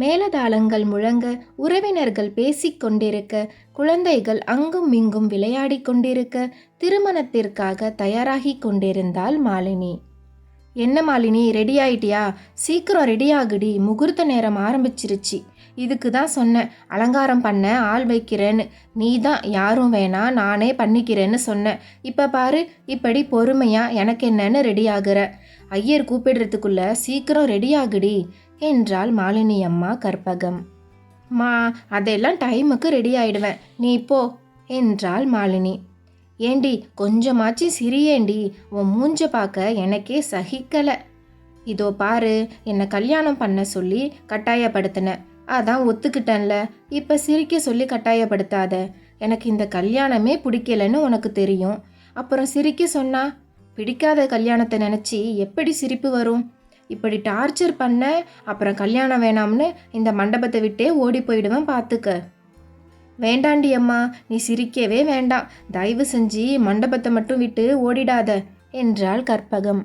மேலதாளங்கள் முழங்க உறவினர்கள் பேசிக்கொண்டிருக்க குழந்தைகள் அங்கும் இங்கும் விளையாடிக் கொண்டிருக்க திருமணத்திற்காக தயாராகி கொண்டிருந்தாள் மாலினி. என்ன மாலினி ரெடி ஆயிட்டியா? சீக்கிரம் ரெடி ஆகுடி. முகூர்த்த நேரம் ஆரம்பிச்சிருச்சு. இதுக்கு தான் சொன்னேன். அலங்காரம் பண்ண ஆள் வைக்கிறேன்னு. நீ தான் யாரும் வேணாம் நானே பண்ணிக்கிறேன்னு சொன்னேன். இப்போ பாரு இப்படி பொறுமையாக எனக்கு என்னன்னு ரெடி ஆகுற. ஐயர் கூப்பிடுறதுக்குள்ள சீக்கிரம் ரெடி ஆகுடி. என்றாள் மாலினி அம்மா கற்பகம். மா அதெல்லாம் டைமுக்கு ரெடி ஆயிடுவேன். நீ போ என்றாள் மாலினி. ஏண்டி கொஞ்சமாச்சும் சிரியேண்டி. உன் மூஞ்ச பார்க்க எனக்கே சகிக்கலை. இதோ பாரு என்னை கல்யாணம் பண்ண சொல்லி கட்டாயப்படுத்தின. அதான் ஒத்துக்கிட்டேன்ல. இப்போ சிரிக்க சொல்லி கட்டாயப்படுத்தாத. எனக்கு இந்த கல்யாணமே பிடிக்கலன்னு உனக்கு தெரியும். அப்புறம் சிரிக்க சொன்னா பிடிக்காத கல்யாணத்தை நினச்சி எப்படி சிரிப்பு வரும்? இப்படி டார்ச்சர் பண்ண அப்புறம் கல்யாணம் வேணாம்னு இந்த மண்டபத்தை விட்டே ஓடி போயிடுவேன் பார்த்துக்க. வேண்டாண்டி அம்மா நீ சிரிக்கவே வேண்டாம். தயவு செஞ்சு மண்டபத்தை மட்டும் விட்டு ஓடிடாத என்றாள் கற்பகம்.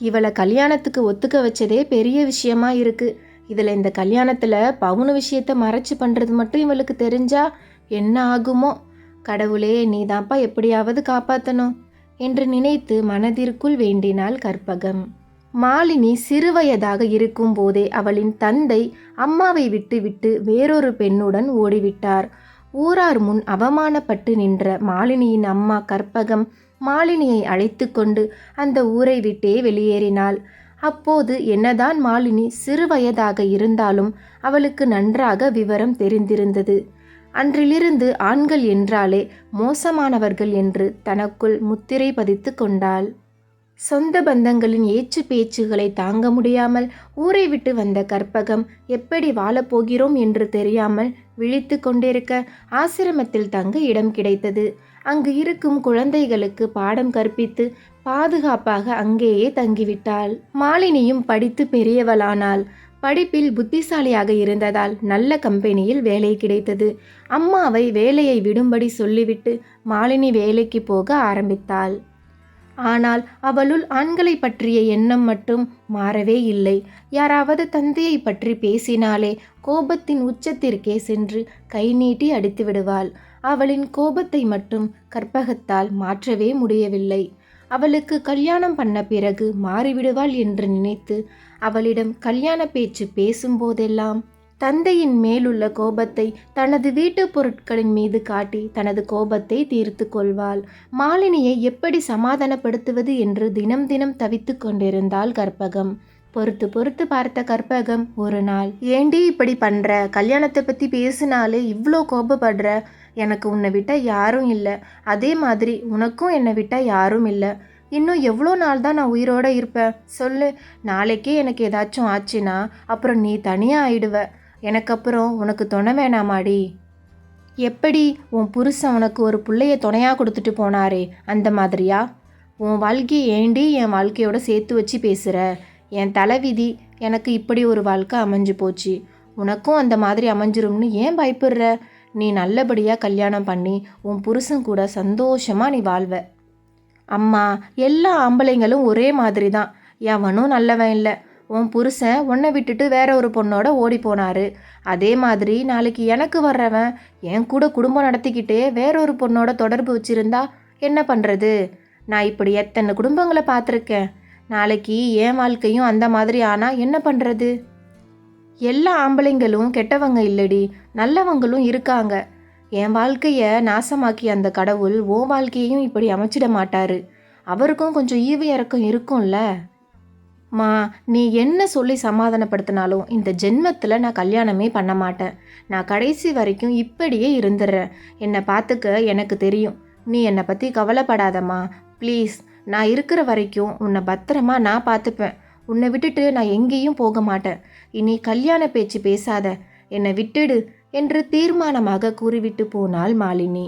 இவளை கல்யாணத்துக்கு ஒத்துக்க வச்சதே பெரிய விஷயமா இருக்கு. இதில் இந்த கல்யாணத்தில் பவுன விஷயத்த மறைச்சு பண்ணுறது மட்டும் இவளுக்கு தெரிஞ்சா என்ன ஆகுமோ? கடவுளே நீதான்ப்பா எப்படியாவது காப்பாற்றணும் என்று நினைத்து மனதிற்குள் வேண்டினாள் கற்பகம். மாலினி சிறுவயதாக இருக்கும் போதே அவளின் தந்தை அம்மாவை விட்டுவிட்டு வேறொரு பெண்ணுடன் ஓடிவிட்டார். ஊரார் முன் அவமானப்பட்டு நின்ற மாலினியின் அம்மா கற்பகம் மாலினியை அழைத்து கொண்டு அந்த ஊரை விட்டே வெளியேறினாள். அப்போது என்னதான் மாலினி சிறுவயதாக இருந்தாலும் அவளுக்கு நன்றாக விவரம் தெரிந்திருந்தது. அன்றிலிருந்து ஆண்கள் என்றாலே மோசமானவர்கள் என்று தனக்குள் முத்திரை பதித்து கொண்டாள். சொந்த பந்தங்களின் ஏச்சு பேச்சுகளை தாங்க முடியாமல் ஊரை விட்டு வந்த கற்பகம் எப்படி வாழப்போகிறோம் என்று தெரியாமல் விழித்து கொண்டிருக்க ஆசிரமத்தில் தங்க இடம் கிடைத்தது. அங்கு இருக்கும் குழந்தைகளுக்கு பாடம் கற்பித்து பாதுகாப்பாக அங்கேயே தங்கிவிட்டாள். மாலினியும் படித்து பெரியவளானாள். படிப்பில் புத்திசாலியாக இருந்ததால் நல்ல கம்பெனியில் வேலை கிடைத்தது. அம்மாவை வேலையை விடும்படி சொல்லிவிட்டு மாலினி வேலைக்கு போக ஆரம்பித்தாள். ஆனால் அவளுள் ஆண்களை பற்றிய எண்ணம் மட்டும் மாறவே இல்லை. யாராவது தந்தையை பற்றி பேசினாலே கோபத்தின் உச்சத்திற்கே சென்று கை நீட்டி அடித்து விடுவாள். அவளின் கோபத்தை மட்டும் கற்பகத்தால் மாற்றவே முடியவில்லை. அவளுக்கு கல்யாணம் பண்ண பிறகு மாறிவிடுவாள் என்று நினைத்து அவளிடம் கல்யாண பேச்சு பேசும்போதெல்லாம் தந்தையின் மேலுள்ள கோபத்தை தனது வீட்டு பொருட்களின் மீது காட்டி தனது கோபத்தை தீர்த்து கொள்வாள். மாலினியை எப்படி சமாதானப்படுத்துவது என்று தினம் தினம் தவித்து கொண்டிருந்தாள் கற்பகம். பொறுத்து பொறுத்து பார்த்த கற்பகம் ஒரு நாள் ஏண்டி இப்படி பண்ற? கல்யாணத்தை பத்தி பேசினாலே இவ்வளோ கோபப்படுற? எனக்கு உன்னை விட்டால் யாரும் இல்லை. அதே மாதிரி உனக்கும் என்னை விட்டால் யாரும் இல்லை. இன்னும் எவ்வளோ நாள் தான் நான் உயிரோட இருப்பேன்? சொல்லு. நாளைக்கே எனக்கு ஏதாச்சும் ஆச்சுன்னா அப்புறம் நீ தனியாக ஆயிடுவ. எனக்கு அப்புறம் உனக்கு துணை வேணாமாடி. எப்படி உன் புருஷன் உனக்கு ஒரு பிள்ளைய துணையாக கொடுத்துட்டு போனாரே அந்த மாதிரியா? உன் வாழ்க்கையை ஏண்டி என் வாழ்க்கையோட சேர்த்து வச்சு பேசுகிற என் தலைவிதி எனக்கு இப்படி ஒரு வாழ்க்கை அமைஞ்சு போச்சு. உனக்கும் அந்த மாதிரி அமைஞ்சிரும்னு ஏன் பயப்படுற? நீ நல்லபடியாக கல்யாணம் பண்ணி உன் புருஷன் கூட சந்தோஷமாக நீ வாழ்வ. அம்மா எல்லா ஆம்பளைங்களும் ஒரே மாதிரி தான் எவனும் நல்லவன் இல்லை. உன் புருஷன் உன்னை விட்டுட்டு வேற ஒரு பொண்ணோட ஓடி போனாரு. அதே மாதிரி நாளைக்கு எனக்கு வர்றவன் என் கூட குடும்பம் நடத்திக்கிட்டே வேற ஒரு பொண்ணோட தொடர்பு வச்சிருந்தா என்ன பண்ணுறது நான் இப்படி எத்தனை குடும்பங்களை பார்த்துருக்கேன். நாளைக்கு என் வாழ்க்கையும் அந்த மாதிரி ஆனால் என்ன பண்ணுறது எல்லா ஆம்பளைங்களும் கெட்டவங்க இல்லடி நல்லவங்களும் இருக்காங்க. என் வாழ்க்கையை நாசமாக்கி அந்த கடவுள் ஓ வாழ்க்கையையும் இப்படி அமைச்சிட மாட்டாரு. அவருக்கும் கொஞ்சம் ஈவு இறக்கம் இருக்கும்ல? மா நீ என்ன சொல்லி சமாதானப்படுத்தினாலும் இந்த ஜென்மத்தில் நான் கல்யாணமே பண்ண மாட்டேன். நான் கடைசி வரைக்கும் இப்படியே இருந்துடுறேன். என்னை பார்த்துக்க எனக்கு தெரியும். நீ என்னை பற்றி கவலைப்படாதம்மா. ப்ளீஸ் நான் இருக்கிற வரைக்கும் உன்னை பத்திரமா நான் பார்த்துப்பேன். உன்னை விட்டுட்டு நான் எங்கேயும் போக மாட்டேன். இனி கல்யாண பேச்சு பேசாத. என்னை விட்டுடு என்று தீர்மானமாக கூறிவிட்டு போனாள் மாலினி.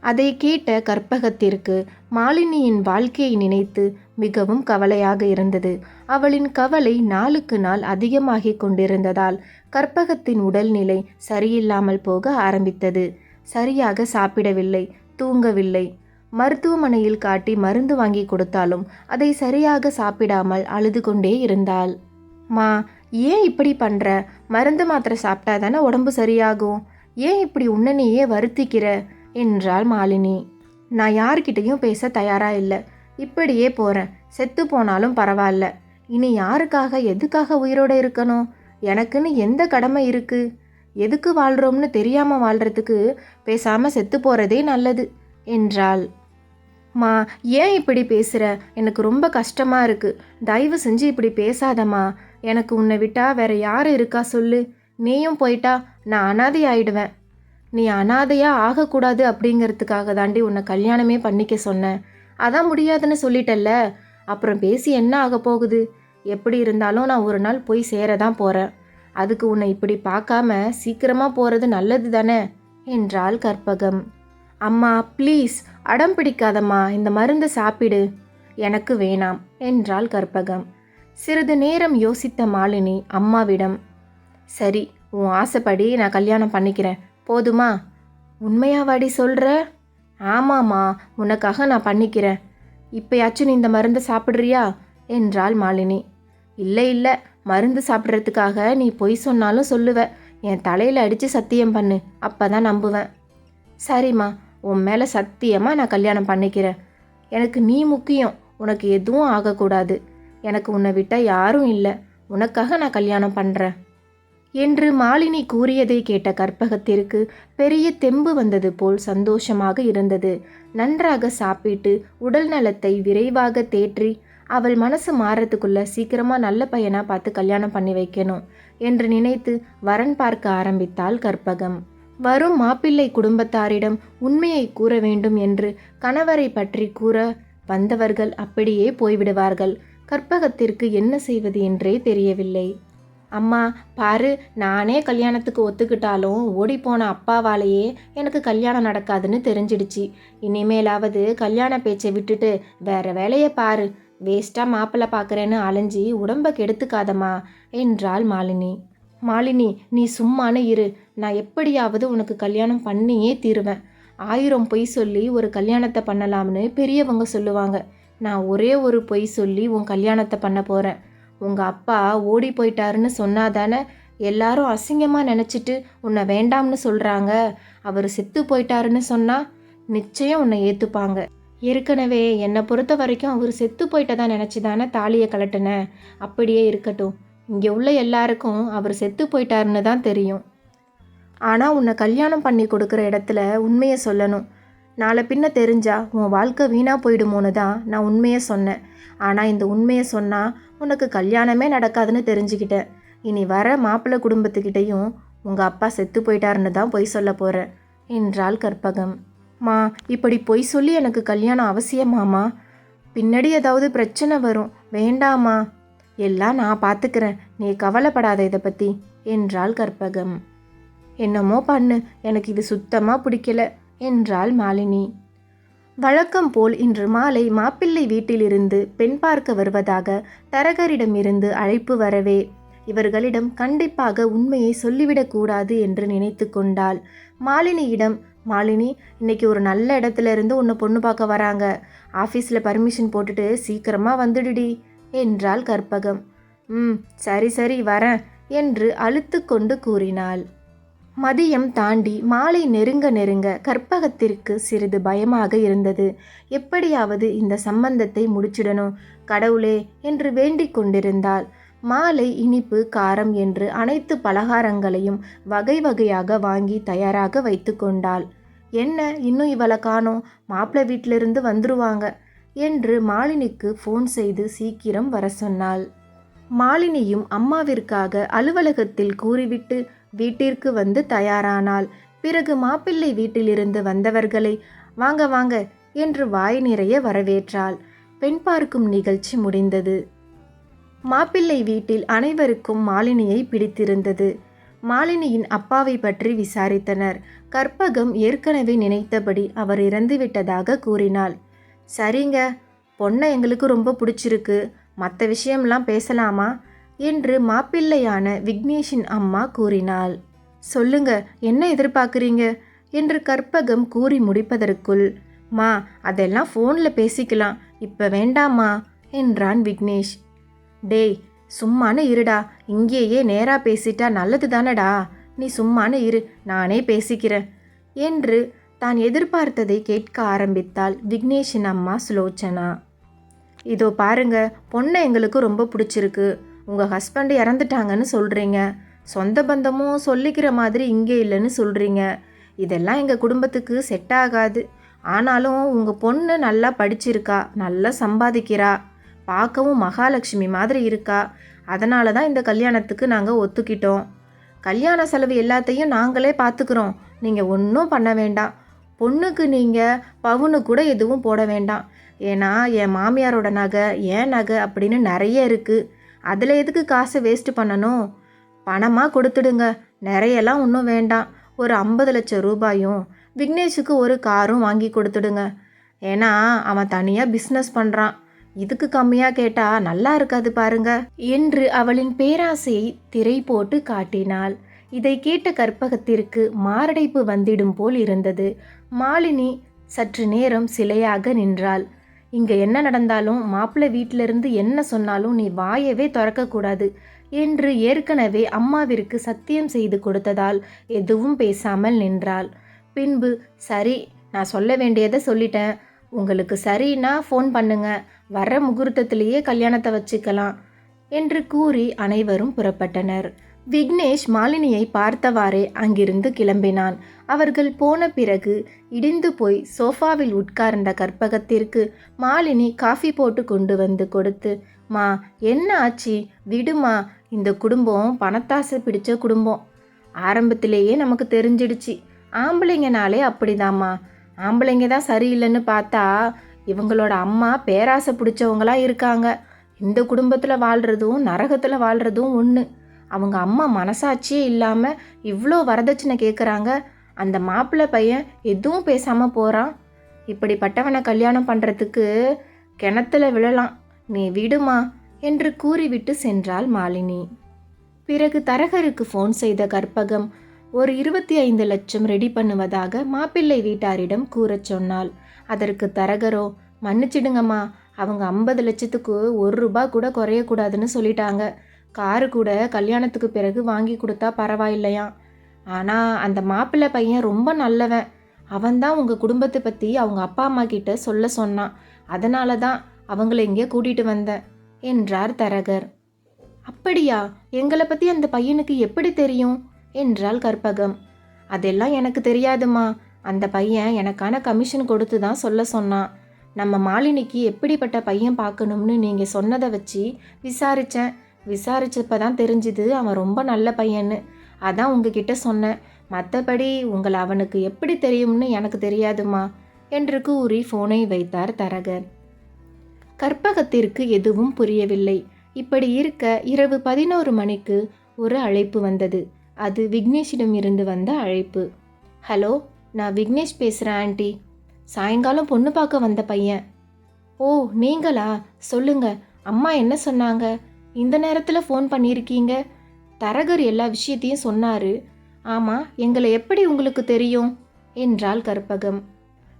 அதை கேட்ட கற்பகத்திற்கு மாலினியின் வாழ்க்கையை நினைத்து மிகவும் கவலையாக இருந்தது. அவளின் கவலை நாளுக்கு நாள் அதிகமாகிக் கொண்டிருந்ததால் கற்பகத்தின் உடல்நிலை சரியில்லாமல் போக ஆரம்பித்தது. சரியாக சாப்பிடவில்லை தூங்கவில்லை. மருத்துவமனையில் காட்டி மருந்து வாங்கி கொடுத்தாலும் அதை சரியாக சாப்பிடாமல் அழுது கொண்டே இருந்தாள். மா ஏன் இப்படி பண்ணுற மருந்து மாத்திரை சாப்பிட்டா தானே உடம்பு சரியாகும்? ஏன் இப்படி உன்னை நீயே வருத்திக்கிற? என்றாள் மாலினி. நான் யார்கிட்டையும் பேச தயாரா இல்லை. இப்படியே போகிறேன் செத்து போனாலும் பரவாயில்ல. இனி யாருக்காக எதுக்காக உயிரோட இருக்கணும்? எனக்குன்னு எந்த கடமை இருக்குது எதுக்கு வாழ்கிறோம்னு தெரியாமல் வாழ்கிறதுக்கு பேசாமல் செத்து போகிறதே நல்லது என்றாள். மா ஏன் இப்படி பேசுகிற எனக்கு ரொம்ப கஷ்டமாக இருக்குது தயவு செஞ்சு இப்படி பேசாதம்மா. எனக்கு உன்னை விட்டால் வேற யார் இருக்கா சொல்லு. நீயும் போயிட்டா நான் அனாதை ஆயிடுவேன். நீ அனாதையாக ஆகக்கூடாது அப்படிங்கிறதுக்காக தாண்டி உன்னை கல்யாணமே பண்ணிக்க சொன்னேன். அதான் முடியாதுன்னு சொல்லிட்டல்ல அப்புறம் பேசி என்ன ஆக போகுது? எப்படி இருந்தாலும் நான் ஒரு நாள் போய் சேர தான் போகிறேன் அதுக்கு உன்னை இப்படி பார்க்காம சீக்கிரமாக போகிறது நல்லது தானே? என்றாள் கற்பகம். அம்மா ப்ளீஸ் அடம் பிடிக்காதம்மா. இந்த மருந்து சாப்பிடு. எனக்கு வேணாம் என்றாள் கற்பகம். சிறிது நேரம் யோசித்த மாலினி அம்மாவிடம் சரி உன் ஆசைப்படி நான் கல்யாணம் பண்ணிக்கிறேன். போதுமா? உண்மையாவாடி சொல்கிற ஆமாம்மா உனக்காக நான் பண்ணிக்கிறேன். இப்பயாச்சும் நீ இந்த மருந்தை சாப்பிட்றியா? என்றாள் மாலினி. இல்லை இல்லை மருந்து சாப்பிட்றதுக்காக நீ பொய் சொன்னாலும் சொல்லுவ. என் தலையில் அடித்து சத்தியம் பண்ணு அப்போ தான் நம்புவேன். சரிம்மா உன் மேலே சத்தியமாக நான் கல்யாணம் பண்ணிக்கிறேன். எனக்கு நீ முக்கியம் உனக்கு எதுவும் ஆகக்கூடாது. எனக்கு உன்னை விட்டால் யாரும் இல்லை. உனக்காக நான் கல்யாணம் பண்ணுறேன் என்று மாலினி கூறியதை கேட்ட கற்பகத்திற்கு பெரிய தெம்பு வந்தது போல் சந்தோஷமாக இருந்தது. நன்றாக சாப்பிட்டு உடல் நலத்தை விரைவாக தேற்றி அவள் மனசு மாறத்துக்குள்ள சீக்கிரமா நல்ல பையனா பார்த்து கல்யாணம் பண்ணி வைக்கணும் என்று நினைத்து வரன் பார்க்க ஆரம்பித்தாள் கற்பகம். வரும் மாப்பிள்ளை குடும்பத்தாரிடம் உண்மையை கூற வேண்டும் என்று கணவரை பற்றி கூற வந்தவர்கள் அப்படியே போய்விடுவார்கள். கற்பகத்திற்கு என்ன செய்வது என்றே தெரியவில்லை. அம்மா பாரு நானே கல்யாணத்துக்கு ஒத்துக்கிட்டாலும் ஓடிப்போன அப்பாவாலேயே எனக்கு கல்யாணம் நடக்காதுன்னு தெரிஞ்சிடுச்சு. இனிமேலாவது கல்யாண பேச்சை விட்டுட்டு வேற வேலையை பாரு. வேஸ்ட்டாக மாப்பிள்ளை பார்க்குறேன்னு அலைஞ்சி உடம்ப கெடுத்துக்காதம்மா என்றாள் மாலினி. மாலினி நீ சும்மானு இரு. நான் எப்படியாவது உனக்கு கல்யாணம் பண்ணியே தீருவேன். ஆயிரம் பொய் சொல்லி ஒரு கல்யாணத்தை பண்ணலாம்னு பெரியவங்க சொல்லுவாங்க. நான் ஒரே ஒரு பொய் சொல்லி உன் கல்யாணத்தை பண்ண போகிறேன் உங்கள் அப்பா ஓடி போயிட்டாருன்னு சொன்னாதானே எல்லாரும் அசிங்கமாக நினச்சிட்டு உன்னை வேண்டாம்னு சொல்கிறாங்க அவர் செத்து போயிட்டாருன்னு சொன்னால் நிச்சயம் உன்னை ஏற்றுப்பாங்க ஏற்கனவே என்னை பொறுத்த வரைக்கும் அவர் செத்து போயிட்டதா நினச்சி தானே தாலியை கலட்டினேன் அப்படியே இருக்கட்டும். இங்கே உள்ள எல்லாருக்கும் அவர் செத்து போயிட்டாருன்னு தான் தெரியும். ஆனால் உன்னை கல்யாணம் பண்ணி கொடுக்குற இடத்துல உண்மையை சொல்லணும். நாளை பின்ன தெரிஞ்சா உன் வாழ்க்கை வீணாக போயிடுமோன்னு தான் நான் உண்மையை சொன்னேன். ஆனால் இந்த உண்மையை சொன்னால் உனக்கு கல்யாணமே நடக்காதுன்னு தெரிஞ்சுக்கிட்டேன். இனி வர மாப்பிள்ளை குடும்பத்துக்கிட்டேயும் உங்கள் அப்பா செத்து போயிட்டாருன்னு தான் பொய் சொல்ல போகிறேன் என்றாள் கற்பகம். மா இப்படி பொய் சொல்லி எனக்கு கல்யாணம் அவசியமாமா? பின்னாடி ஏதாவது பிரச்சனை வரும். வேண்டாமா எல்லாம் நான் பார்த்துக்கிறேன் நீ கவலைப்படாத இதை பற்றி என்றாள் கற்பகம். என்னமோ பண்ணு. எனக்கு இது சுத்தமாக பிடிக்கல. என்றாள் மாலினி. வழக்கம் போல் இன்று மாலை மாப்பிள்ளை வீட்டிலிருந்து பெண் பார்க்க வருவதாக தரகரிடமிருந்து அழைப்பு வரவே இவர்களிடம் கண்டிப்பாக உண்மையை சொல்லிவிடக்கூடாது என்று நினைத்து கொண்டாள். மாலினியிடம் மாலினி இன்னைக்கு ஒரு நல்ல இடத்துல இருந்து உன்னை பொண்ணு பார்க்க வராங்க. ஆஃபீஸில் பர்மிஷன் போட்டுட்டு சீக்கிரமாக வந்துடுடி என்றாள் கற்பகம். ம் சரி சரி வரேன் என்று அழுத்து கொண்டு கூறினாள். மதியம் தாண்டி மாலை நெருங்க நெருங்க கற்பகத்திற்கு சிறிது பயமாக இருந்தது. எப்படியாவது இந்த சம்பந்தத்தை முடிச்சிடணும். கடவுளே என்று வேண்டிக் கொண்டிருந்தாள். மாலை இனிப்பு காரம் என்று அனைத்து பலகாரங்களையும் வகை வகையாக வாங்கி தயாராக வைத்து கொண்டாள். என்ன? இன்னும் இவளை காணோம் மாப்பிள்ளை வீட்டிலிருந்து வந்துருவாங்க என்று மாலினிக்கு ஃபோன் செய்து சீக்கிரம் வர சொன்னாள். மாலினியும் அம்மாவிற்காக அலுவலகத்தில் கூறிவிட்டு வீட்டிற்கு வந்து தயாரானாள். பிறகு மாப்பிள்ளை வீட்டிலிருந்து வந்தவர்களை வாங்க வாங்க என்று வாய் நிறைய வரவேற்றாள். பெண் பார்க்கும் நிகழ்ச்சி முடிந்தது. மாப்பிள்ளை வீட்டில் அனைவருக்கும் மாலினியை பிடித்திருந்தது. மாலினியின் அப்பாவை பற்றி விசாரித்தனர். கற்பகம் ஏற்கனவே நினைத்தபடி அவர் இறந்துவிட்டதாக கூறினாள். சரிங்க பொண்ணை எங்களுக்கு ரொம்ப பிடிச்சிருக்கு. மற்ற விஷயம்லாம் பேசலாமா? என்று மாப்பிள்ளையான விக்னேஷின் அம்மா கூறினாள். சொல்லுங்க என்ன எதிர்பார்க்குறீங்க? என்று கற்பகம் கூறி முடிப்பதற்குள் மா அதெல்லாம் ஃபோனில் பேசிக்கலாம். இப்போ வேண்டாமா என்றான் விக்னேஷ். டேய் சும்மானு இருடா. இங்கேயே நேராக பேசிட்டா நல்லது தானடா நீ சும்மானு இரு நானே பேசிக்கிறேன் என்று தான் எதிர்பார்த்ததை கேட்க ஆரம்பித்தாள் விக்னேஷின் அம்மா சுலோச்சனா. இதோ பாருங்க பொண்ணை எங்களுக்கு ரொம்ப பிடிச்சிருக்கு. உங்கள் ஹஸ்பண்டு இறந்துட்டாங்கன்னு சொல்கிறீங்க சொந்த பந்தமும் சொல்லிக்கிற மாதிரி இங்கே இல்லைன்னு சொல்கிறீங்க இதெல்லாம் எங்கள் குடும்பத்துக்கு செட் ஆகாது. ஆனாலும் உங்கள் பொண்ணு நல்லா படிச்சிருக்கா நல்லா சம்பாதிக்கிறா பார்க்கவும் மகாலட்சுமி மாதிரி இருக்கா. அதனால தான் இந்த கல்யாணத்துக்கு நாங்கள் ஒத்துக்கிட்டோம். கல்யாண செலவு எல்லாத்தையும் நாங்களே பார்த்துக்குறோம். நீங்கள் ஒன்றும் பண்ண வேண்டாம். பொண்ணுக்கு நீங்கள் பவுனு கூட எதுவும் போட வேண்டாம். ஏன்னா என் மாமியாரோட நகை ஏன் நகை அப்படின்னு நிறைய இருக்குது அதில் எதுக்கு காசை வேஸ்ட் பண்ணணும்? பணமாக கொடுத்துடுங்க. நிறையெல்லாம் ஒன்றும் வேண்டாம். ஒரு ஐம்பது லட்சம் ரூபாயும் விக்னேஷுக்கு ஒரு காரும் வாங்கி கொடுத்துடுங்க. ஏன்னா அவன் தனியாக பிஸ்னஸ் பண்ணுறான் இதுக்கு கம்மியாக கேட்டால் நல்லா இருக்காது பாருங்க. என்று அவளின் பேராசையை திரை போட்டு காட்டினாள். இதை கேட்ட கற்பகத்திற்கு மாரடைப்பு வந்திடும் போல் இருந்தது. மாலினி சற்று நேரம் சிலையாக நின்றாள். இங்கே என்ன நடந்தாலும் மாப்பிள்ளை வீட்டிலிருந்து என்ன சொன்னாலும் நீ வாயவே திறக்கக்கூடாது என்று ஏற்கனவே அம்மாவிற்கு சத்தியம் செய்து கொடுத்ததால் எதுவும் பேசாமல் நின்றாள். பின்பு சரி நான் சொல்ல வேண்டியதை சொல்லிட்டேன். உங்களுக்கு சரின்னா ஃபோன் பண்ணுங்க. வர்ற முகூர்த்தத்திலேயே கல்யாணத்தை வச்சுக்கலாம் என்று கூறி அனைவரும் புறப்பட்டனர். விக்னேஷ் மாலினியை பார்த்தவாறே அங்கிருந்து கிளம்பினான். அவர்கள் போன பிறகு இடிந்து போய் சோஃபாவில் உட்கார்ந்த கற்பகத்திற்கு மாலினி காஃபி போட்டு கொண்டு வந்து கொடுத்து மா என்ன ஆச்சு? விடுமா இந்த குடும்பம் பணத்தாசை பிடிச்ச குடும்பம். ஆரம்பத்திலேயே நமக்கு தெரிஞ்சிடுச்சு. ஆம்பளைங்கனாலே அப்படிதாம்மா. ஆம்பளைங்க தான் சரியில்லைன்னு பார்த்தா இவங்களோட அம்மா பேராசை பிடிச்சவங்களா இருக்காங்க. இந்த குடும்பத்தில் வாழ்கிறதும் நரகத்தில் வாழ்கிறதும் ஒன்று அவங்க அம்மா மனசாட்சியே இல்லாமல் இவ்வளோ வரதட்சணை கேட்குறாங்க அந்த மாப்பிள்ளை பையன் எதுவும் பேசாமல் போகிறான் இப்படிப்பட்டவனை கல்யாணம் பண்ணுறதுக்கு கிணத்துல விழலாம். நீ விடுமா என்று கூறிவிட்டு சென்றாள் மாலினி. பிறகு தரகருக்கு ஃபோன் செய்த கற்பகம் ஒரு இருபத்தி ஐந்து லட்சம் ரெடி பண்ணுவதாக மாப்பிள்ளை வீட்டாரிடம் கூறச் சொன்னாள். அதற்கு தரகரோ மன்னிச்சிடுங்கம்மா அவங்க ஐம்பது லட்சத்துக்கு ஒரு ரூபா கூட குறையக்கூடாதுன்னு சொல்லிட்டாங்க. காரு கூட கல்யாணத்துக்கு பிறகு வாங்கி கொடுத்தா பரவாயில்லையாம் ஆனால் அந்த மாப்பிள்ளை பையன் ரொம்ப நல்லவன். அவன்தான் உங்கள் குடும்பத்தை பற்றி அவங்க அப்பா அம்மா கிட்ட சொல்ல சொன்னான். அதனால தான் அவங்கள இங்கே கூட்டிகிட்டு வந்தேன் என்றார் தரகர். அப்படியா? எங்களை பற்றி அந்த பையனுக்கு எப்படி தெரியும்? என்றாள் கற்பகம். அதெல்லாம் எனக்கு தெரியாதுமா அந்த பையன் எனக்கான கமிஷன் கொடுத்து தான் சொல்ல சொன்னான். நம்ம மாலினிக்கு எப்படிப்பட்ட பையன் பார்க்கணும்னு நீங்கள் சொன்னதை வச்சு விசாரித்தேன் விசாரிச்சப்ப தான் தெரிஞ்சுது. அவன் ரொம்ப நல்ல பையன்னு. அதான் உங்ககிட்ட சொன்னேன். மற்றபடி உங்களை அவனுக்கு எப்படி தெரியும்னு எனக்கு தெரியாதுமா என்று கூறி ஃபோனை வைத்தார் தரகர். கற்பகத்திற்கு எதுவும் புரியவில்லை. இப்படி இருக்க இரவு பதினோரு மணிக்கு ஒரு அழைப்பு வந்தது. அது விக்னேஷிடம் இருந்து வந்த அழைப்பு. ஹலோ நான் விக்னேஷ் பேசுகிறேன் ஆண்டி. சாயங்காலம் பொண்ணு பார்க்க வந்த பையன். ஓ நீங்களா? சொல்லுங்க. அம்மா என்ன சொன்னாங்க? இந்த நேரத்தில் ஃபோன் பண்ணியிருக்கீங்க தரகர் எல்லா விஷயத்தையும் சொன்னார். ஆமாம் எங்களை எப்படி உங்களுக்கு தெரியும்? என்றாள் கற்பகம்.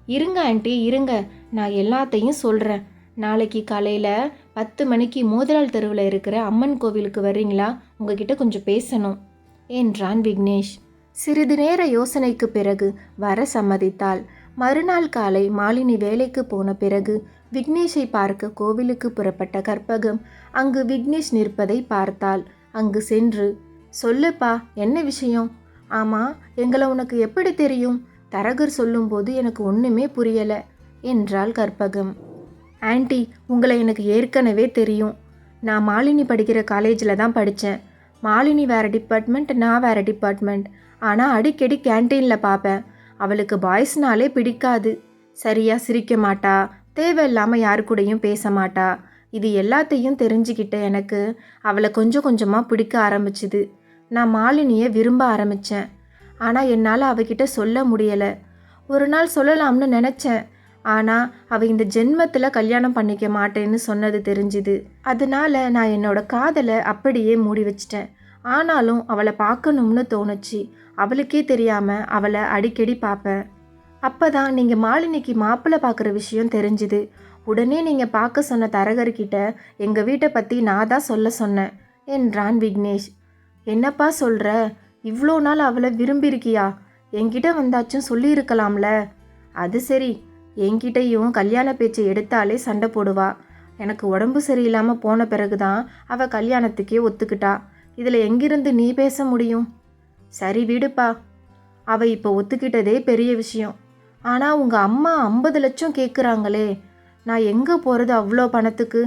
இருங்க ஆண்டி இருங்க. நான் எல்லாத்தையும் சொல்கிறேன் நாளைக்கு காலையில் பத்து மணிக்கு மோதிரால் தெருவில் இருக்கிற அம்மன் கோவிலுக்கு வர்றீங்களா? உங்ககிட்ட கொஞ்சம் பேசணும் என்றான் விக்னேஷ். சிறிது நேர யோசனைக்கு பிறகு வர சம்மதித்தாள். மறுநாள் காலை மாலினி வேலைக்கு போன பிறகு விக்னேஷை பார்க்க கோவிலுக்கு புறப்பட்ட கற்பகம் அங்கு விக்னேஷ் நிற்பதை பார்த்தாள். அங்கு சென்று சொல்லுப்பா என்ன விஷயம்? ஆமா எங்களை உனக்கு எப்படி தெரியும்? தரகர் சொல்லும்போது எனக்கு ஒன்றுமே புரியல என்றாள் கற்பகம். ஆன்ட்டி உங்களை எனக்கு ஏற்கனவே தெரியும். நான் மாலினி படிக்கிற காலேஜில் தான் படித்தேன் மாலினி வேறு டிபார்ட்மெண்ட் நான் வேறு டிபார்ட்மெண்ட். ஆனால் அடிக்கடி கேன்டீனில் பார்ப்பேன் அவளுக்கு பாய்ஸ்னாலே பிடிக்காது. சரியாக சிரிக்க மாட்டா. தேவையில்லாமல் யாரு கூடயும் பேச மாட்டா. இது எல்லாத்தையும் தெரிஞ்சுக்கிட்ட எனக்கு அவளை கொஞ்சம் கொஞ்சமாக பிடிக்க ஆரம்பிச்சுது. நான் மாலினியை விரும்ப ஆரம்பித்தேன் ஆனால் என்னால் அவகிட்ட சொல்ல முடியலை. ஒரு நாள் சொல்லலாம்னு நினச்சேன். ஆனால் அவள் இந்த ஜென்மத்தில் கல்யாணம் பண்ணிக்க மாட்டேன்னு சொன்னது தெரிஞ்சுது. அதனால நான் என்னோட காதலை அப்படியே மூடி வச்சிட்டேன். ஆனாலும் அவளை பார்க்கணும்னு தோணுச்சு. அவளுக்கே தெரியாமல் அவளை அடிக்கடி பார்ப்பேன். அப்போ தான் நீங்கள் மாலினிக்கு மாப்பிள்ளை பார்க்குற விஷயம் தெரிஞ்சுது. உடனே நீங்கள் பார்க்க சொன்ன தரகர்கிட்ட எங்கள் வீட்டை பற்றி நான் தான் சொல்ல சொன்னேன் என்றான் விக்னேஷ். என்னப்பா சொல்கிற இவ்வளோ நாள் அவளை விரும்பியிருக்கியா? என்கிட்ட வந்தாச்சும் சொல்லியிருக்கலாம்ல. அது சரி. என்கிட்டயும் கல்யாண பேச்சை எடுத்தாலே சண்டை போடுவா. எனக்கு உடம்பு சரியில்லாமல் போன பிறகுதான் அவள் கல்யாணத்துக்கே ஒத்துக்கிட்டா. இதில் எங்கிருந்து நீ பேச முடியும்? சரி விடுப்பா. அவள் இப்போ ஒத்துக்கிட்டதே பெரிய விஷயம். ஆனால் உங்கள் அம்மா ஐம்பது லட்சம் கேட்குறாங்களே நான் எங்கே போகிறது அவ்வளோ பணத்துக்கு?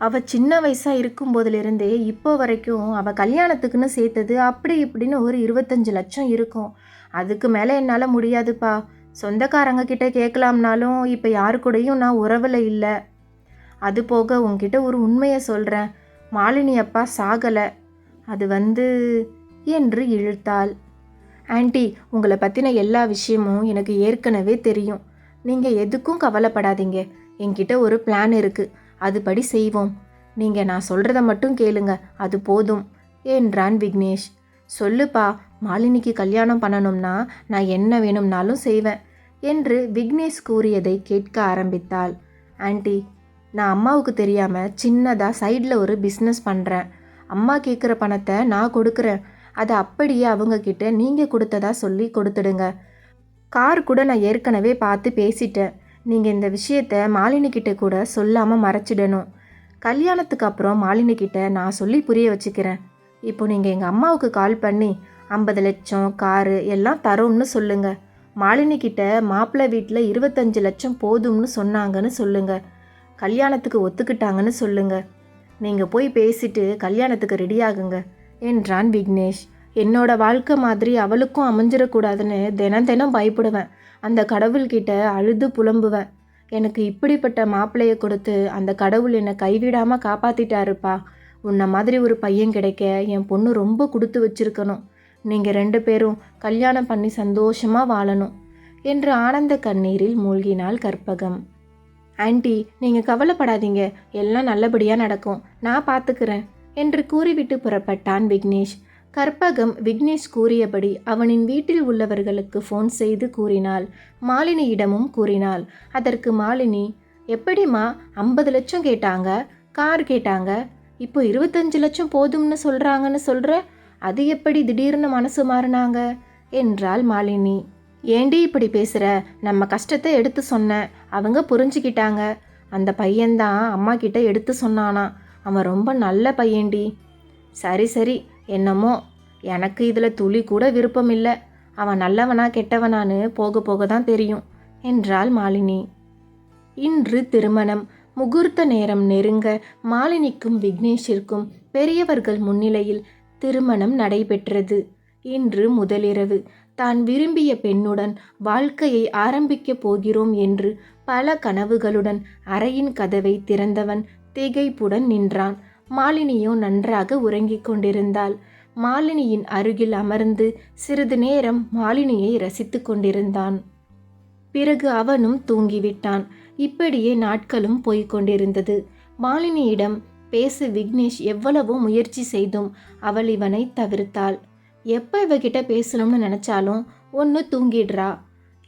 அவள் சின்ன வயசாக இருக்கும் போதுலேருந்தே இப்போ வரைக்கும் அவள் கல்யாணத்துக்குன்னு சேர்த்தது அப்படி இப்படின்னு ஒரு இருபத்தஞ்சு லட்சம் இருக்கும். அதுக்கு மேலே என்னால் முடியாதுப்பா. சொந்தக்காரங்க கிட்ட கேட்கலாம்னாலும் இப்போ யாரு கூடயும் நான் உறவில் இல்லை. அது போக உங்ககிட்ட ஒரு உண்மையை சொல்கிறேன் மாலினி அப்பா சாகலை. அது வந்து என்று இழுத்தாள். ஆன்ட்டி உங்களை பற்றின எல்லா விஷயமும் எனக்கு ஏற்கனவே தெரியும். நீங்கள் எதுக்கும் கவலைப்படாதீங்க. என்கிட்ட ஒரு பிளான் இருக்குது அதுபடி செய்வோம். நீங்கள் நான் சொல்கிறத மட்டும் கேளுங்க. அது போதும். என்றான் விக்னேஷ். சொல்லுப்பா மாலினிக்கு கல்யாணம் பண்ணணும்னா நான் என்ன வேணும்னாலும் செய்வேன் என்று விக்னேஷ் கூறியதை கேட்க ஆரம்பித்தாள். ஆன்ட்டி நான் அம்மாவுக்கு தெரியாமல் சின்னதாக சைடில் ஒரு பிஸ்னஸ் பண்ணுறேன் அம்மா கேட்குற பணத்தை நான் கொடுக்குறேன். அதை அப்படியே அவங்கக்கிட்ட நீங்கள் கொடுத்ததா சொல்லி கொடுத்துடுங்க. கார் கூட நான் ஏற்கனவே பார்த்து பேசிட்டேன். நீங்கள் இந்த விஷயத்த மாலினிக்கிட்ட கூட சொல்லாமல் மறைச்சிடணும். கல்யாணத்துக்கு அப்புறம் மாலினிக்கிட்ட நான் சொல்லி புரிய வச்சுக்கிறேன். இப்போ நீங்கள் எங்கள் அம்மாவுக்கு கால் பண்ணி ஐம்பது லட்சம் காரு எல்லாம் தரோம்னு சொல்லுங்கள் மாலினிக்கிட்ட மாப்பிள்ளை வீட்டில் இருபத்தஞ்சு லட்சம் போதும்னு சொன்னாங்கன்னு சொல்லுங்கள் கல்யாணத்துக்கு ஒத்துக்கிட்டாங்கன்னு சொல்லுங்கள் நீங்கள் போய் பேசிட்டு கல்யாணத்துக்கு ரெடி ஆகுங்க. என்றான் விக்னேஷ். என்னோட வாழ்க்கை மாதிரி அவளுக்கும் அமைஞ்சிடக்கூடாதுன்னு தினம் தினம் பயப்படுவேன். அந்த கடவுள்கிட்ட அழுது புலம்புவேன். எனக்கு இப்படிப்பட்ட மாப்பிள்ளையை கொடுத்து அந்த கடவுள் என்னை கைவிடாமல் காப்பாத்திட்டாருப்பா. உன்னை மாதிரி ஒரு பையன் கிடைக்க என் பொண்ணு ரொம்ப கொடுத்து வச்சிருக்கணும். நீங்கள் ரெண்டு பேரும் கல்யாணம் பண்ணி சந்தோஷமாக வாழணும் என்று ஆனந்த கண்ணீரில் மூழ்கினாள் கற்பகம். ஆன்ட்டி நீங்கள் கவலைப்படாதீங்க. எல்லாம் நல்லபடியாக நடக்கும். நான் பார்த்துக்கிறேன் என்று கூறிவிட்டு புறப்பட்டான் விக்னேஷ். கற்பகம் விக்னேஷ் கூறியபடி அவனின் வீட்டில் உள்ளவர்களுக்கு ஃபோன் செய்து கூறினாள். மாலினியிடமும் கூறினாள். அதற்கு மாலினி எப்படிம்மா ஐம்பது லட்சம் கேட்டாங்க? கார் கேட்டாங்க? இப்போ இருபத்தஞ்சு லட்சம் போதும்னு சொல்கிறாங்கன்னு சொல்கிற அது எப்படி திடீர்னு மனசு மாறினாங்க? என்றாள் மாலினி. ஏண்டி இப்படி பேசுகிற நம்ம கஷ்டத்தை எடுத்து சொன்னேன் அவங்க புரிஞ்சுக்கிட்டாங்க. அந்த பையன்தான் அம்மா கிட்ட எடுத்து சொன்னானா? அவன் ரொம்ப நல்ல பையன்டி. சரி சரி என்னமோ எனக்கு இதில் துளி கூட விருப்பம் இல்லை அவன் நல்லவனா கெட்டவனான்னு போக போக தான் தெரியும் என்றாள் மாலினி. இன்று திருமணம். முகூர்த்த நேரம் நெருங்க மாலினிக்கும் விக்னேஷிற்கும் பெரியவர்கள் முன்னிலையில் திருமணம் நடைபெற்றது. இன்று முதலிரவு. தான் விரும்பிய பெண்ணுடன் வாழ்க்கையை ஆரம்பிக்கப் போகிறோம் என்று பல கனவுகளுடன் அறையின் கதவை திறந்தவன் திகைப்புடன் நின்றான். மாலினியோ நன்றாக உறங்கிக் கொண்டிருந்தாள். மாலினியின் அருகில் அமர்ந்து சிறிது நேரம் மாலினியை ரசித்து கொண்டிருந்தான். பிறகு அவனும் தூங்கிவிட்டான். இப்படியே நாட்களும் போய்கொண்டிருந்தது மாலினியிடம் பேச விக்னேஷ் எவ்வளவோ முயற்சி செய்தும் அவள் இவனை தவிர்த்தாள். எப்போ இவகிட்ட பேசணும்னு நினச்சாலும் ஒன்று தூங்கிடுறா.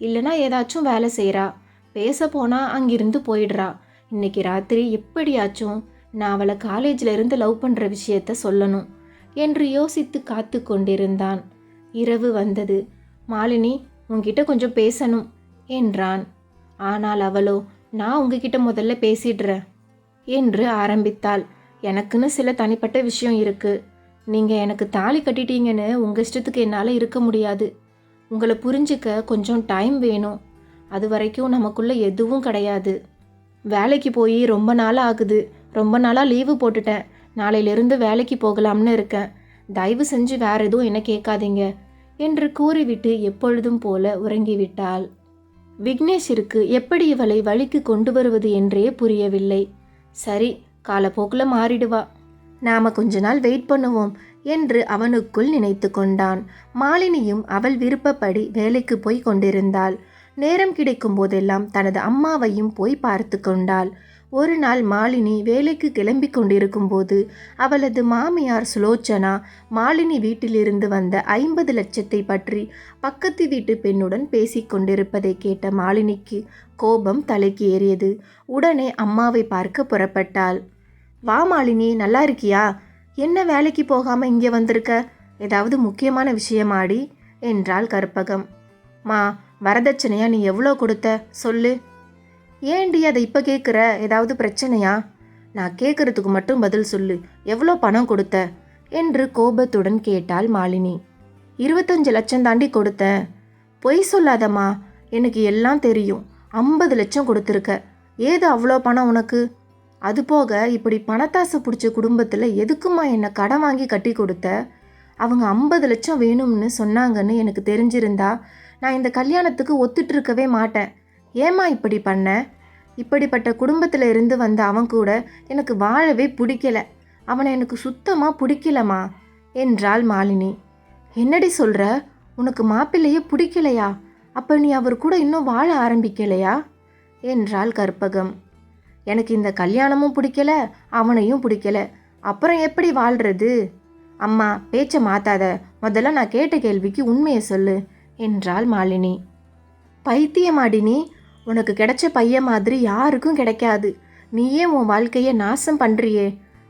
இல்லைனா ஏதாச்சும் வேலை செய்கிறா பேச போனால் அங்கிருந்து போயிடுறா. இன்னைக்கு ராத்திரி எப்படியாச்சும் நான் அவளை காலேஜில் இருந்து லவ் பண்ணுற விஷயத்த சொல்லணும் என்று யோசித்து காத்து கொண்டிருந்தான். இரவு வந்தது. மாலினி உன்கிட்ட கொஞ்சம் பேசணும் என்றான். ஆனால் அவளோ நான் உங்ககிட்ட முதல்ல பேசிடுறேன் என்று ஆரம்பித்தாள். எனக்குன்னு சில தனிப்பட்ட விஷயம் இருக்கு. நீங்க எனக்கு தாலி கட்டிட்டீங்கன்னு உங்க இஷ்டத்துக்கு என்னால் இருக்க முடியாது. உங்களை புரிஞ்சுக்க கொஞ்சம் டைம் வேணும். அது வரைக்கும் நமக்குள்ள எதுவும் கிடையாது. வேலைக்கு போய் ரொம்ப நாள் ஆகுது. ரொம்ப நாளாக லீவு போட்டுட்டேன். நாளையிலிருந்து வேலைக்கு போகலாம்னு இருக்கேன். தயவு செஞ்சு வேற எதுவும் என்ன கேட்காதீங்க என்று கூறிவிட்டு எப்பொழுதும் போல உறங்கிவிட்டாள். விக்னேஷிற்கு எப்படி இவளை வழிக்கு கொண்டு வருவது என்றே புரியவில்லை. சரி காலப்போக்கில் மாறிடுவா. நாம கொஞ்ச நாள் வெயிட் பண்ணுவோம் என்று அவனுக்குள் நினைத்து கொண்டான். மாலினியும் அவள் விருப்பப்படி வேலைக்கு போய் கொண்டிருந்தாள். நேரம் கிடைக்கும் போதெல்லாம் தனது அம்மாவையும் போய் பார்த்து கொண்டாள். ஒரு நாள் மாலினி வேலைக்கு கிளம்பி கொண்டிருக்கும்போது அவளது மாமியார் சுலோச்சனா மாலினி வீட்டிலிருந்து வந்த ஐம்பது லட்சத்தை பற்றி பக்கத்து வீட்டு பெண்ணுடன் பேசிக் கொண்டிருப்பதை கேட்ட மாலினிக்கு கோபம் தலைக்கு ஏறியது. உடனே அம்மாவை பார்க்க புறப்பட்டாள். வா மாலினி நல்லா இருக்கியா? என்ன வேலைக்கு போகாமல் இங்கே வந்திருக்க? ஏதாவது முக்கியமான விஷயமாடி? என்றாள் கற்பகம். மா வரதட்சணையா நீ எவ்வளோ கொடுத்த? சொல்லு. ஏன்டி அதை இப்போ கேட்குற ஏதாவது பிரச்சனையா? நான் கேட்குறதுக்கு மட்டும் பதில் சொல்லு. எவ்வளோ பணம் கொடுத்த? என்று கோபத்துடன் கேட்டாள் மாலினி. இருபத்தஞ்சு லட்சம் தாண்டி கொடுத்தேன் பொய் சொல்லாதம்மா. எனக்கு எல்லாம் தெரியும். ஐம்பது லட்சம் கொடுத்துருக்க. ஏது அவ்வளோ பணம் உனக்கு? அது போக இப்படி பணத்தாசை பிடிச்ச குடும்பத்தில் எதுக்குமா என்னை கடன் வாங்கி கட்டி கொடுத்த? அவங்க ஐம்பது லட்சம் வேணும்னு சொன்னாங்கன்னு எனக்கு தெரிஞ்சிருந்தா நான் இந்த கல்யாணத்துக்கு ஒத்துட்ருக்கவே மாட்டேன். ஏம்மா இப்படி பண்ண? இப்படிப்பட்ட குடும்பத்தில் இருந்து வந்த அவன் கூட எனக்கு வாழவே பிடிக்கல. அவனை எனக்கு சுத்தமாக பிடிக்கலம்மா என்றாள் மாலினி. என்னடி சொல்கிற உனக்கு மாப்பிள்ளையே பிடிக்கலையா? அப்போ நீ அவர் கூட இன்னும் வாழ ஆரம்பிக்கலையா? என்றாள் கற்பகம். எனக்கு இந்த கல்யாணமும் பிடிக்கல அவனையும் பிடிக்கல. அப்புறம் எப்படி வாழ்றது? அம்மா பேச்சை மாத்தாத. முதல்ல நான் கேட்ட கேள்விக்கு உண்மையை சொல்லு. என்றாள் மாலினி. பைத்தியமாடி நீ உனக்கு கிடைச்ச பையன் மாதிரி யாருக்கும் கிடைக்காது. நீயே உன் வாழ்க்கையை நாசம் பண்றியே.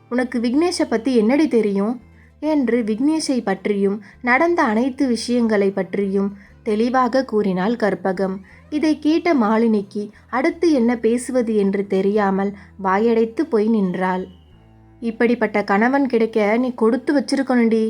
உனக்கு விக்னேஷை பற்றி என்னடி தெரியும்? என்று விக்னேஷை பற்றியும் நடந்த அனைத்து விஷயங்களை பற்றியும் தெளிவாக கூறினாள் கற்பகம். இதை கேட்ட மாலினிக்கு அடுத்து என்ன பேசுவது என்று தெரியாமல் வாயடைத்து போய் நின்றாள். இப்படிப்பட்ட கணவன் கிடைக்க நீ கொடுத்து வச்சிருக்கணும்டி.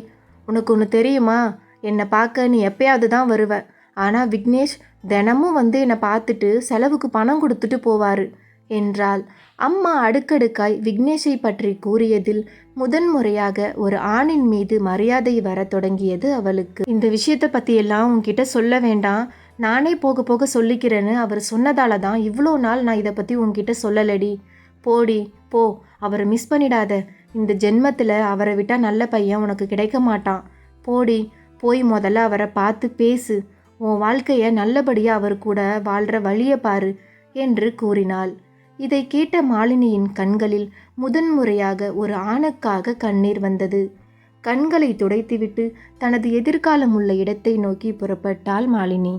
உனக்கு ஒன்று தெரியுமா? என்னை பார்க்க நீ எப்பயாவது தான் வருவ. ஆனால் விக்னேஷ் தினமும் வந்து என்னை பார்த்துட்டு செலவுக்கு பணம் கொடுத்துட்டு போவார் என்றாள். அம்மா அடுக்கடுக்காய் விக்னேஷை பற்றி கூறியதில் முதன்முறையாக ஒரு ஆணின் மீது மரியாதை வரத் தொடங்கியது அவளுக்கு. இந்த விஷயத்தை பற்றியெல்லாம் உன்கிட்ட சொல்ல வேண்டாம். நானே போக போக சொல்லிக்கிறேன்னு அவர் சொன்னதால தான் இவ்வளோ நாள் நான் இதை பற்றி உன்கிட்ட சொல்லலடி. போடி போ அவரை மிஸ் பண்ணிடாத. இந்த ஜென்மத்தில் அவரை விட்டால் நல்ல பையன் உனக்கு கிடைக்க மாட்டான். போடி போய் முதல்ல அவரை பார்த்து பேசு. உன் வாழ்க்கையை நல்லபடியாக அவர் கூட வாழ்கிற வழியை பாரு என்று கூறினாள். இதை கேட்ட மாலினியின் கண்களில் முதன்முறையாக ஒரு ஆணுக்காக கண்ணீர் வந்தது. கண்களை துடைத்துவிட்டு தனது எதிர்காலம் உள்ள இடத்தை நோக்கி புறப்பட்டாள் மாலினி.